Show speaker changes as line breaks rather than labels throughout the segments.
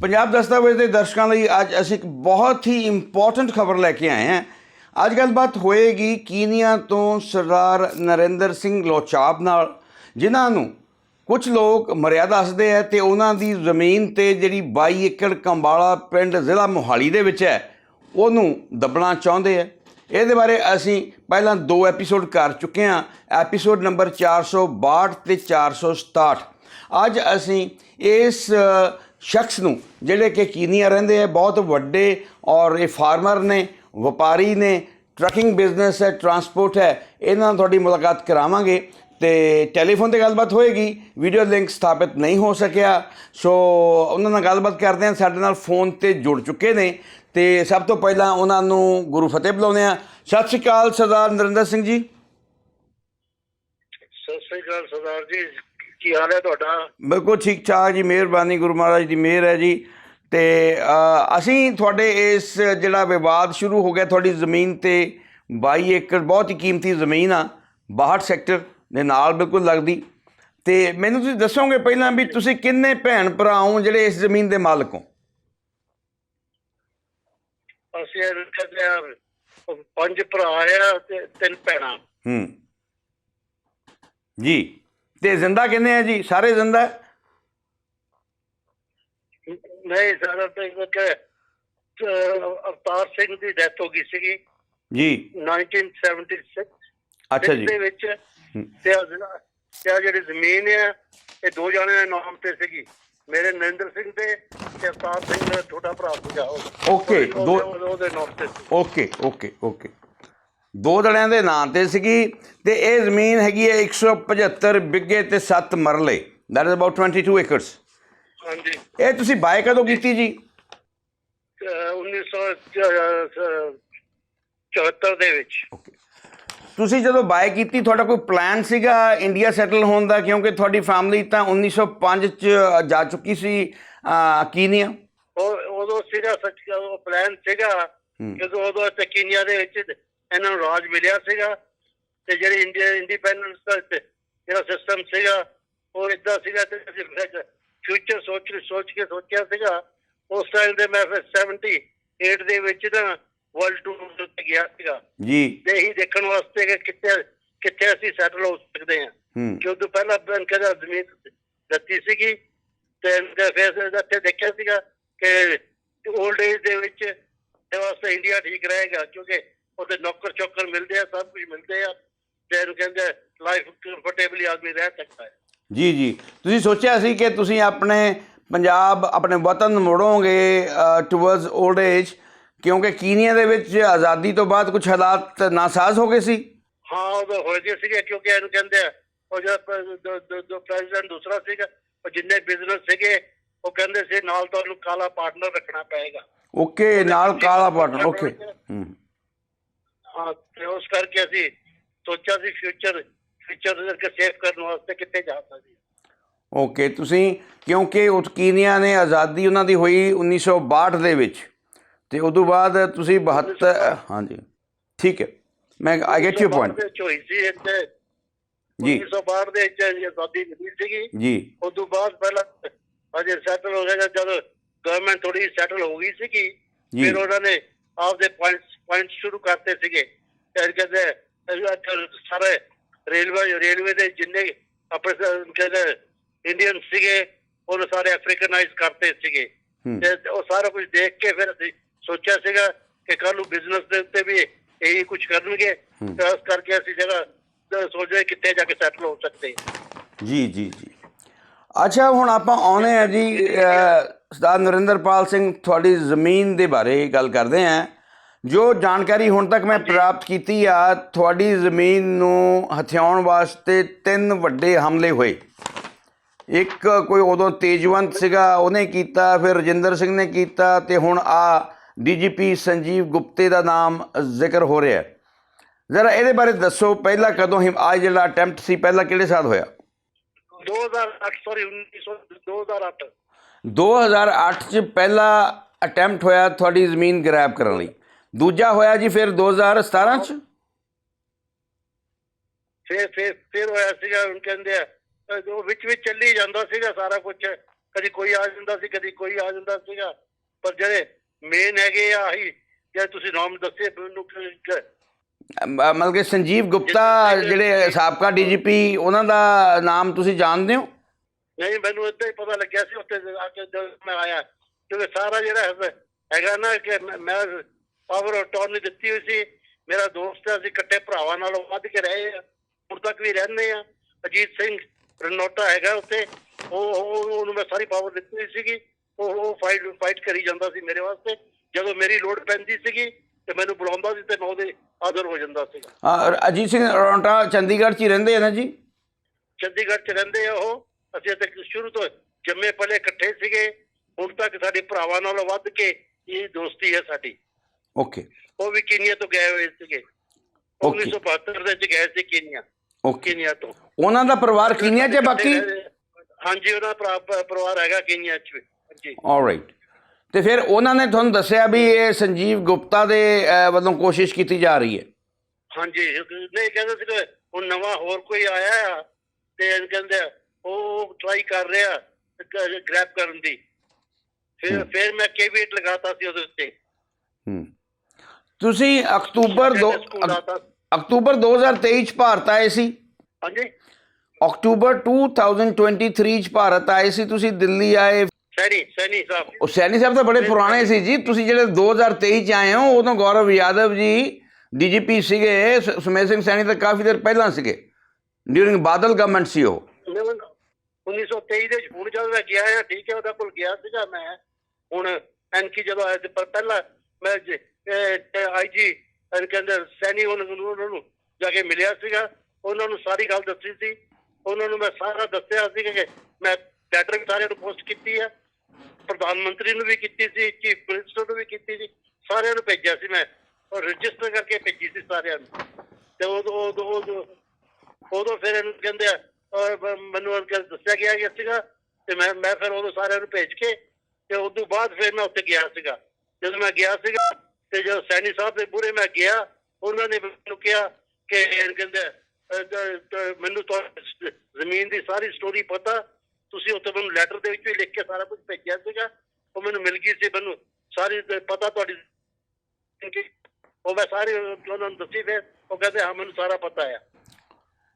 ਪੰਜਾਬ ਦਸਤਾਵੇਜ਼ ਦੇ ਦਰਸ਼ਕਾਂ ਲਈ ਅੱਜ ਅਸੀਂ ਇੱਕ ਬਹੁਤ ਹੀ ਇੰਪੋਰਟੈਂਟ ਖਬਰ ਲੈ ਕੇ ਆਏ ਹਾਂ। ਅੱਜ ਗੱਲਬਾਤ ਹੋਏਗੀ ਕੀਨੀਆ ਤੋਂ ਸਰਦਾਰ ਨਰਿੰਦਰ ਸਿੰਘ ਲੋਚਾਬ ਨਾਲ, ਜਿਨ੍ਹਾਂ ਨੂੰ ਕੁਝ ਲੋਕ ਮਰਿਆਦਾ ਦੱਸਦੇ ਆ ਤੇ ਉਹਨਾਂ ਦੀ ਜ਼ਮੀਨ ਤੇ ਜਿਹੜੀ 22 ਏਕੜ ਕੰਬਾਲਾ ਪਿੰਡ ਜ਼ਿਲ੍ਹਾ ਮੋਹਾਲੀ ਦੇ ਵਿੱਚ ਹੈ, ਉਹਨੂੰ ਦੱਬਣਾ ਚਾਹੁੰਦੇ ਆ। ਇਹਦੇ ਬਾਰੇ ਅਸੀਂ ਪਹਿਲਾਂ ਦੋ ਐਪੀਸੋਡ ਕਰ ਚੁੱਕੇ ਹਾਂ। ਐਪੀਸੋਡ ਨੰਬਰ 462 ਤੇ 467 ਅੱਜ ਅਸੀਂ ਇਸ ਸ਼ਖਸ ਨੂੰ, ਜਿਹੜੇ ਕਿ ਕੀਨੀਆ ਰਹਿੰਦੇ ਆ, ਬਹੁਤ ਵੱਡੇ ਔਰ ਇਹ ਫਾਰਮਰ ਨੇ, ਵਪਾਰੀ ਨੇ, ਟਰੱਕਿੰਗ ਬਿਜ਼ਨਸ ਹੈ, ਟਰਾਂਸਪੋਰਟ ਹੈ, ਇਹਨਾਂ ਨਾਲ ਤੁਹਾਡੀ ਮੁਲਾਕਾਤ ਕਰਾਵਾਂਗੇ ਤੇ ਟੈਲੀਫੋਨ ਤੇ ਗੱਲਬਾਤ ਹੋਏਗੀ, ਵੀਡੀਓ ਲਿੰਕ ਸਥਾਪਿਤ ਨਹੀਂ ਹੋ ਸਕਿਆ, ਸੋ ਉਹਨਾਂ ਨਾਲ ਗੱਲਬਾਤ ਕਰਦੇ ਹਾਂ, ਸਾਡੇ ਨਾਲ ਫੋਨ ਤੇ ਜੁੜ ਚੁੱਕੇ ਨੇ, ਤੇ ਸਭ ਤੋਂ ਪਹਿਲਾਂ ਉਹਨਾਂ ਨੂੰ ਗੁਰੂ ਫਤਿਹ ਬੁਲਾਉਂਦੇ ਆ ਸਤਿ ਸ਼੍ਰੀ ਅਕਾਲ ਸਰਦਾਰ ਨਰਿੰਦਰ ਸਿੰਘ ਜੀ।
ਸਤਿ ਸ੍ਰੀ ਅਕਾਲ ਸਰਦਾਰ ਜੀ। ਕੀ ਹਾਲ ਹੈ ਤੁਹਾਡਾ?
ਬਿਲਕੁਲ ਠੀਕ ਠਾਕ ਜੀ ਮਿਹਰਬਾਨੀ ਗੁਰੂ ਮਹਾਰਾਜ ਦੀ ਮਿਹਰ ਹੈ ਜੀ। ਤੇ ਅਸੀਂ ਤੁਹਾਡੇ ਇਸ ਜਿਹੜਾ ਵਿਵਾਦ ਸ਼ੁਰੂ ਹੋ ਗਿਆ ਤੁਹਾਡੀ ਜ਼ਮੀਨ ਤੇ 22 ਏਕੜ ਬਹੁਤ ਹੀ ਕੀਮਤੀ ਜ਼ਮੀਨ ਆ 62 ਸੈਕਟਰ ਦੇ ਨਾਲ ਬਿਲਕੁਲ ਲੱਗਦੀ। ਤੇ ਮੈਨੂੰ ਤੁਸੀਂ ਦੱਸੋਗੇ ਪਹਿਲਾਂ ਵੀ ਤੁਸੀਂ ਕਿੰਨੇ ਭੈਣ ਭਰਾ ਹੋ ਜਿਹੜੇ ਇਸ ਜ਼ਮੀਨ ਦੇ ਮਾਲਕ ਹੋ?
ਅਸੀਂ ਕਹਿੰਦੇ ਪੰਜ ਭਰਾ ਆ ਤੇ ਤਿੰਨ ਭੈਣਾਂ।
ਹੂੰ। ਜੀ। ਤੇ ਜ਼ਿੰਦਾ ਕਿੰਨੇ ਆ ਜੀ? ਸਾਰੇ ਜ਼ਿੰਦਾ?
ਨਹੀਂ ਸਾਰਾ ਤੇ ਇੱਕ ਅਵਤਾਰ ਸਿੰਘ ਦੀ ਡੈਥ ਹੋ ਗਈ ਸੀਗੀ।
ਜੀ।
1976
ਅੱਛਾ ਜੀ।
ਦੇ ਵਿੱਚ। ਤੇ ਆਹ ਜਿਹੜਾ- ਜ਼ਮੀਨ ਹੈ ਇਹ ਦੋ ਜਣਿਆਂ ਦੇ ਨਾਮ ਤੇ ਸੀਗੀ। ਮੇਰੇ ਨਰਿੰਦਰ ਸਿੰਘ ਦੇ ਤੇ ਅਵਤਾਰ ਸਿੰਘ ਦਾ ਛੋਟਾ ਭਰਾ ਸੀਗਾ ਉਹਦੇ-
ਦੋ-
ਉਹਦੇ ਨਾਮ ਤੇ।
Okay okay okay. ਦੋ ਜਣਿਆਂ ਦੇ ਨਾਂ ਤੇ ਸੀਗੀ ਤੇ ਇਹ ਜ਼ਮੀਨ ਹੈਗੀ ਹੈ 175 ਬਿੱਗੇ ਤੇ 7 ਮਰਲੇ। ਦੈਟ ਇਜ਼ ਅਬਾਊਟ 22 ਏਕੜਸ
ਹਾਂਜੀ।
ਇਹ ਤੁਸੀਂ ਬਾਏ ਕਦੋਂ ਕੀਤੀ ਜੀ?
ਅਹ 1974 ਦੇ ਵਿੱਚ।
ਤੁਸੀਂ ਜਦੋਂ ਬਾਏ ਕੀਤੀ ਤੁਹਾਡਾ ਕੋਈ ਪਲਾਨ ਸੀਗਾ ਇੰਡੀਆ ਸੈਟਲ ਹੋਣ ਦਾ? ਕਿਉਂਕਿ ਤੁਹਾਡੀ ਫੈਮਿਲੀ ਤਾਂ 1905 ਚ ਜਾ ਚੁੱਕੀ ਸੀ। ਕੀਨੀਆ
ਉਹ ਉਦੋਂ ਸੀਗਾ ਸੱਚ ਉਹ ਪਲਾਨ ਸੀਗਾ। ਜਦੋਂ ਉਦੋਂ ਇੱਥੇ ਕੀਨੀਆ ਦੇ ਵਿੱਚ ਇਹਨਾਂ ਨੂੰ ਰਾਜ ਮਿਲਿਆ ਸੀਗਾ ਤੇ ਜਿਹੜੀ ਇੰਡੀਆ ਇੰਡੀਪੈਂਡੈਂਸ ਦਾ ਤੇ ਜਿਹੜਾ ਸਿਸਟਮ ਸੀਗਾ ਉਹ ਇਦਾਂ ਸੀਗਾ ਤੇ ਫਿਊਚਰ ਸੋਚ ਸੋਚ ਕੇ ਸੋਚਿਆ ਸੀਗਾ। ਉਸ ਟਾਈਮ ਦੇ ਮੈਂ ਫਿਰ 78 ਦੇ ਵਿੱਚ ਨਾ ਵਰਲਡ ਟੂਰ ਤੇ ਗਿਆ ਸੀਗਾ।
ਜੀ।
ਤੇ ਇਹੀ ਦੇਖਣ ਵਾਸਤੇ ਕਿ ਕਿੱਥੇ ਕਿੱਥੇ ਅਸੀਂ ਸੈਟਲ ਹੋ ਸਕਦੇ ਹਾਂ।
ਹੂੰ।
ਕਿ ਉਦੋਂ ਪਹਿਲਾਂ ਬੈਨ ਕਦਾ ਜ਼ਮੀਨ ਦਿੱਤੀ ਸੀਗੀ ਤੇ ਇਹਦੇ ਫਿਰ ਇੱਥੇ ਦੇਖਿਆ ਸੀਗਾ ਕਿ 올ਡ ਏਜ ਦੇ ਵਿੱਚ ਇਹ ਵਾਸਤੇ ਇੰਡੀਆ ਠੀਕ ਰਹੇਗਾ ਕਿਉਂਕਿ ਉਹਦੇ ਨੌਕਰ ਚੌਕਰ ਮਿਲਦੇ ਆ ਸਭ ਕੁਝ ਮਿਲਦੇ ਆ। ਤੇ ਇਹਨੂੰ ਕਹਿੰਦੇ ਲਾਈਫ ਕੰਫਰਟੇਬਲੀ ਆਦਮੀ ਰਹਿ ਸਕਦਾ ਹੈ।
ਜੀ ਜੀ। ਤੁਸੀਂ ਸੋਚਿਆ ਸੀ ਕਿ ਤੁਸੀਂ ਆਪਣੇ ਪੰਜਾਬ ਆਪਣੇ ਵਤਨ ਮੁੜੋਗੇ ਟੁਵਰਡਸ 올ਡ ਏਜ ਕਿਉਂਕਿ ਕੀਨੀਆ ਦੇ ਵਿੱਚ ਆਜ਼ਾਦੀ ਤੋਂ ਬਾਅਦ ਕੁਝ ਹਾਲਾਤ ਨਾਸਾਜ਼ ਹੋ ਗਏ ਸੀ?
ਹਾਂ ਉਹ ਹੋ ਗਏ ਸੀਗੇ ਕਿਉਂਕਿ ਇਹਨੂੰ ਕਹਿੰਦੇ ਆ ਉਹ ਜੋ ਪ੍ਰੈਜ਼ੀਡੈਂਟ ਦੂਸਰਾ ਸੀਗਾ ਉਹ ਜਿੰਨੇ ਬਿਜ਼ਨਸ ਸੀਗੇ ਉਹ ਕਹਿੰਦੇ ਸੀ ਨਾਲ ਤੁਹਾਨੂੰ ਕਾਲਾ ਪਾਰਟਨਰ ਰੱਖਣਾ ਪਏਗਾ।
ਓਕੇ ਨਾਲ ਕਾਲਾ ਪਾਟਨ ਓਕੇ ਹਾਂ।
ਤੇ ਉਸ ਕਰਕੇ ਅਸੀਂ ਸੋਚਿਆ ਸੀ ਫਿਊਚਰ ਫਿਊਚਰ ਕਰਕੇ ਸੇਵ ਕਰਨ ਵਾਸਤੇ ਕਿੱਥੇ ਜਾ ਸਕਦੇ ਹਾਂ।
ਓਕੇ ਤੁਸੀਂ ਕਿਉਂਕਿ ਉਸ ਕੀਨੀਆ ਨੇ ਆਜ਼ਾਦੀ ਉਹਨਾਂ ਦੀ ਹੋਈ 1962 ਦੇ ਵਿੱਚ। ਤੇ ਉਦੋਂ ਬਾਅਦ ਤੁਸੀਂ 72 ਹਾਂਜੀ ਠੀਕ ਹੈ। ਮੈਂ ਆਈ ਗੈਟ ਯੂ ਪੁਆਇੰਟ
ਦੇ
ਜੀ।
1962 ਦੇ ਵਿੱਚ ਆਜ਼ਾਦੀ ਮਿਲੀ ਸੀਗੀ।
ਜੀ।
ਉਸ ਤੋਂ ਬਾਅਦ ਪਹਿਲਾਂ ਅਜੇ ਸੈਟਲ ਹੋ ਗਿਆ ਜਦ ਗਵਰਨਮੈਂਟ ਥੋੜੀ ਸੈਟਲ ਹੋ ਗਈ ਸੀਗੀ। ਫਿਰ ਉਹਨਾਂ ਨੇ ਆਪਦੇ ਪੁਆਇੰਟਸ ਪੁਆਇੰਟ ਸ਼ੁਰੂ ਕਰਤੇ ਸੀਗੇ। ਫਿਰ ਕਹਿੰਦੇ ਸਾਰੇ ਰੇਲਵੇ ਰੇਲਵੇ ਦੇ ਜਿੰਨੇ ਆਪਣੇ ਕਹਿੰਦੇ ਇੰਡੀਅਨ ਸੀਗੇ ਉਹਨੂੰ ਸਾਰੇ ਅਫਰੀਕਨਾਈਜ਼ ਕਰਤੇ ਸੀਗੇ। ਤੇ ਉਹ ਸਾਰਾ ਕੁਝ ਦੇਖ ਕੇ ਫਿਰ ਅਸੀਂ ਸੋਚਿਆ ਸੀਗਾ ਕਿ ਕੱਲ ਨੂੰ ਬਿਜ਼ਨਸ ਦੇ ਉੱਤੇ ਵੀ ਇਹੀ ਕੁਝ ਕਰਨਗੇ। ਤੇ ਇਸ ਕਰਕੇ ਅਸੀਂ ਜਗ੍ਹਾ ਅਹ ਸੋਚ ਰਹੇ ਕਿੱਥੇ ਜਾ ਕੇ ਸੈਟਲ ਹੋ ਸਕਦੇ
ਜੀ ਜੀ ਜੀ। ਅੱਛਾ ਹੁਣ ਆਪਾਂ ਆਉਨੇ ਆ ਜੀ ਸਰਦਾਰ ਨਰਿੰਦਰਪਾਲ ਸਿੰਘ ਤੁਹਾਡੀ ਜ਼ਮੀਨ ਦੇ ਬਾਰੇ ਗੱਲ ਕਰਦੇ ਹਾਂ। ਜੋ ਜਾਣਕਾਰੀ ਹੁਣ ਤੱਕ ਮੈਂ ਪ੍ਰਾਪਤ ਕੀਤੀ ਆ ਤੁਹਾਡੀ ਜ਼ਮੀਨ ਨੂੰ ਹਥਿਆਉਣ ਵਾਸਤੇ ਤਿੰਨ ਵੱਡੇ ਹਮਲੇ ਹੋਏ। ਇੱਕ ਕੋਈ ਉਦੋਂ ਤੇਜਵੰਤ ਸੀਗਾ ਉਹਨੇ ਕੀਤਾ ਫਿਰ ਰਜਿੰਦਰ ਸਿੰਘ ਨੇ ਕੀਤਾ ਤੇ ਹੁਣ ਆ ਡੀਜੀਪੀ ਸੰਜੀਵ ਗੁਪਤੇ ਦਾ ਨਾਮ ਜ਼ਿਕਰ ਹੋ ਰਿਹਾ ਹੈ। ਜ਼ਰਾ ਇਹਦੇ ਬਾਰੇ ਦੱਸੋ ਪਹਿਲਾਂ ਕਦੋਂ ਹੀ ਆ ਜਿਹੜਾ ਅਟੈਂਪਟ ਸੀ ਪਹਿਲਾਂ ਕਿਹੜੇ ਸਾਲ ਹੋਇਆ?
2008 ਸੌਰੀ 1900 2008
2008 ਚ ਪਹਿਲਾ ਅਟੈਂਪਟ ਹੋਇਆ ਤੁਹਾਡੀ ਜ਼ਮੀਨ ਗ੍ਰੈਬ ਕਰਨ ਲਈ। ਦੂਜਾ ਹੋਇਆ ਜੀ ਫਿਰ 2017 ਚ?
ਫਿਰ ਫਿਰ ਫਿਰ ਹੋਇਆ ਸੀਗਾ ਹੁਣ ਕਹਿੰਦੇ ਆ ਉਹ ਵਿੱਚ ਵਿੱਚ ਚੱਲੀ ਜਾਂਦਾ ਸੀਗਾ ਸਾਰਾ ਕੁਝ ਕਦੀ ਕੋਈ ਆ ਜਾਂਦਾ ਸੀ ਕਦੀ ਕੋਈ ਆ ਜਾਂਦਾ ਸੀਗਾ। ਪਰ ਜਿਹੜੇ ਮੇਨ ਹੈਗੇ ਆ ਆਹੀ ਜੇ ਤੁਸੀਂ ਨਾਮ ਦੱਸੇ ਮੈਨੂੰ
ਮਤਲਬ ਕਿ ਸੰਜੀਵ ਗੁਪਤਾ ਜਿਹੜੇ ਸਾਬਕਾ ਡੀਜੀਪੀ ਉਹਨਾਂ ਦਾ ਨਾਮ ਤੁਸੀਂ ਜਾਣਦੇ ਹੋ?
ਨਹੀਂ ਮੈਨੂੰ ਏਦਾਂ ਹੀ ਪਤਾ ਲੱਗਿਆ ਸੀ ਉੱਥੇ ਆ ਕੇ ਜਦੋਂ ਮੈਂ ਆਇਆ। ਕਿਉਂਕਿ ਸਾਰਾ ਜਿਹੜਾ ਹੈ- ਹੈਗਾ ਨਾ ਕਿ ਮੈਂ ਪਾਵਰ ਅਟਾਰਨੀ ਦਿੱਤੀ ਹੋਈ ਸੀ। ਮੇਰਾ ਦੋਸਤ ਹੈ ਅਸੀਂ ਇਕੱਠੇ ਭਰਾਵਾਂ ਨਾਲੋਂ ਵੱਧ ਕੇ ਰਹੇ ਆ ਹੁਣ ਤੱਕ ਵੀ ਰਹਿੰਦੇ ਆ ਅਜੀਤ ਸਿੰਘ ਰਣੋਟਾ ਹੈਗਾ ਉੱਥੇ। ਉਹ ਉਹ- ਉਹਨੂੰ ਮੈਂ ਸਾਰੀ ਪਾਵਰ ਦਿੱਤੀ ਹੋਈ ਸੀਗੀ। ਉਹ ਉਹ ਫਾਈਟ ਫਾਈਟ ਕਰੀ ਜਾਂਦਾ ਸੀ ਮੇਰੇ ਵਾਸਤੇ। ਜਦੋਂ ਮੇਰੀ ਲੋੜ ਪੈਂਦੀ ਸੀਗੀ ਤੇ ਮੈਨੂੰ ਬੁਲਾਉਂਦਾ ਸੀ ਤੇ ਮੈਂ ਉਹਦੇ ਆਦਰ ਹੋ ਜਾਂਦਾ ਸੀਗਾ।
ਅ, ਅਜੀਤ ਸਿੰਘ ਰੌਂਟਾ ਚੰਡੀਗੜ੍ਹ 'ਚ ਹੀ ਰਹਿੰਦੇ ਆ ਨਾ ਜੀ?
ਚੰਡੀਗੜ੍ਹ ਚ ਰਹਿੰਦੇ ਆ ਉਹ। ਅਸੀਂ ਇੱਥੇ ਸ਼ੁਰੂ ਤੋਂ ਜੰਮੇ ਪਲੇ ਇਕੱਠੇ ਸੀਗੇ। ਹੁਣ ਤੱਕ ਸਾਡੇ ਭਰਾਵਾਂ ਨਾਲੋਂ ਵੱਧ ਕੇ ਇਹ ਦੋਸਤੀ ਹੈ ਸਾਡੀ।
ਓਕੇ
ਉਹ ਵੀ ਕੀਨੀਆ ਤੋਂ ਗਏ ਹੋਏ ਸੀਗੇ?
Okay.
1972 ਦੇ ਚ ਗਏ ਸੀ ਕੀਨੀਆ? ਕੀਨੀਆ ਤੋਂ?
ਉਹਨਾਂ ਦਾ ਪਰਿਵਾਰ ਕੀਨੀਆ 'ਚ ਬਾਕੀ?
ਹਾਂਜੀ ਪ- ਪਰਿਵਾਰ ਹੈਗਾ ਕੀਨੀਆ ਚ ਵੀ? ਹਾਂਜੀ।
ਆਲਰਾਈਟ ਤੇ ਫਿਰ ਉਹਨਾਂ ਨੇ ਤੁਹਾਨੂੰ ਦੱਸਿਆ ਵੀ ਇਹ ਸੰਜੀਵ ਗੁਪਤਾ ਦੇ ਵੱਲੋਂ ਕੋਸ਼ਿਸ਼ ਕੀਤੀ ਜਾ ਰਹੀ ਹੈ।
ਹਾਂਜੀ ਨਹੀਂ ਕਹਿੰਦੇ ਸੀ ਹੁਣ ਨਵਾਂ ਹੋਰ ਕੋਈ ਆਇਆ ਤੇ ਕਹਿੰਦੇ ਉਹ ਟਰਾਈ ਕਰ ਰਿਹਾ ਗ੍ਰੈਬ ਕਰਨ ਦੀ। ਫਿਰ ਫਿਰ ਮੈਂ ਕੇਵੀਟ ਲਗਾਤਾ ਸੀ ਉਹਦੇ ਉੱਤੇ।
ਤੁਸੀਂ ਅਕਤੂਬਰ ਦੋ
ਕਹਿੰਦੇ ਸਕੂਲ ਆਤਾ।
ਅਕਤੂਬਰ 2023 ਚ ਭਾਰਤ ਆਏ ਸੀ।
ਹਾਂਜੀ।
ਅਕਤੂਬਰ 2023 ਚ ਭਾਰਤ ਆਏ ਸੀ ਤੁਸੀਂ ਦਿੱਲੀ ਆਏ।
ਸੈਣੀ ਸੈਣੀ ਸਾਹਿਬ।
ਉਹ ਸੈਣੀ ਸਾਹਿਬ ਤਾਂ ਬੜੇ ਪੁਰਾਣੇ ਸੀ ਜੀ। ਤੁਸੀਂ ਜਿਹੜੇ 2023 ਚ ਆਏ ਹੋ ਉਦੋਂ ਗੌਰਵ ਯਾਦਵ ਜੀ ਡੀਜੀਪੀ ਸੀਗੇ ਸ- ਸੁਮੇਧ ਸਿੰਘ ਸੈਣੀ ਤਾਂ ਕਾਫੀ ਦੇਰ ਪਹਿਲਾਂ ਸੀਗੇ। ਡਿਊਰਿੰਗ ਬਾਦਲ ਗਵਰਨਮੈਂਟ ਸੀ ਉਹ।
ਮੈਂ 1923 ਦੇ ਹੁਣ ਜਦੋਂ ਮੈਂ ਗਿਆ ਆ ਠੀਕ ਹੈ ਉਹਦਾ ਕੋਲ ਗਿਆ ਸੀਗਾ ਮੈਂ। ਹੁਣ ਐਨਕੀ ਜਦੋਂ ਆਇਆ ਪਰ ਪਹਿਲਾਂ ਮੈਂ ਆਈਜੀ ਕਹਿੰਦੇ ਸੈਣੀ ਉਹਨਾਂ ਨੂੰ ਜਾ ਕੇ ਮਿਲਿਆ ਸੀਗਾ। ਉਹਨਾਂ ਨੂੰ ਸਾਰੀ ਗੱਲ ਦੱਸੀ ਸੀ। ਉਹਨਾਂ ਨੂੰ ਮੈਂ ਸਾਰਾ ਦੱਸਿਆ ਸੀ ਕਿ ਮੈਂ ਲੈਟਰ ਸਾਰਿਆਂ ਨੂੰ ਪੋਸਟ ਕੀਤੀ ਆ। ਪ੍ਰਧਾਨ ਮੰਤਰੀ ਨੂੰ ਵੀ ਕੀਤੀ ਸੀ ਚੀਫ ਮਿਨਿਸਟਰ ਨੂੰ ਵੀ ਕੀਤੀ ਸੀ। ਸਾਰਿਆਂ ਨੂੰ ਭੇਜਿਆ ਸੀ ਮੈਂ। ਔਰ ਰਜਿਸਟਰ ਕਰਕੇ ਭੇਜੀ ਸੀ ਸਾਰਿਆਂ ਨੂੰ। ਤੇ ਉਦੋਂ ਉਦੋਂ ਉਦੋਂ ਫਿਰ ਇਹਨੂੰ ਕਹਿੰਦੇ ਆ, ਔਰ ਮੈਨੂੰ ਉਹ ਦੱਸਿਆ ਗਿਆ ਕਿ ਸੀਗਾ। ਤੇ ਮੈਂ ਮੈਂ ਫਿਰ ਉਦੋਂ ਸਾਰਿਆਂ ਨੂੰ ਭੇਜ ਕੇ, ਤੇ ਉਸ ਤੋਂ ਬਾਅਦ ਫਿਰ ਮੈਂ ਉੱਥੇ ਗਿਆ ਸੀਗਾ। ਜਦੋਂ ਮੈਂ ਗਿਆ ਸੀਗਾ ਤੇ ਜਦੋਂ ਸੈਣੀ ਸਾਹਿਬ ਦੇ ਬੂਰੇ ਮੈਂ ਗਿਆ ਉਹਨਾਂ ਨੇ ਮੈਨੂੰ ਕਿਹਾ ਕਿ ਕਹਿੰਦੇ ਮੈਨੂੰ ਤਾਂ ਜ਼ਮੀਨ ਦੀ ਸਾਰੀ ਸਟੋਰੀ ਪਤਾ ਤੁਸੀਂ ਉੱਥੇ ਮੈਨੂੰ ਲੈਟਰ ਦੇ ਵਿੱਚ ਵੀ ਲਿਖ ਕੇ ਸਾਰਾ ਕੁਝ ਭੇਜਿਆ ਸੀਗਾ। ਉਹ ਮੈਨੂੰ ਮਿਲ ਗਈ ਸੀ ਮੈਨੂੰ ਸਾਰੀ ਪਤਾ ਤੁਹਾਡੀ ਉਹ ਮੈਂ ਸਾਰੀ ਉਹਨਾਂ ਨੂੰ ਦੱਸੀ ਫਿਰ ਉਹ ਕਹਿੰਦੇ ਹਾਂ ਮੈਨੂੰ ਸਾਰਾ ਪਤਾ ਆ।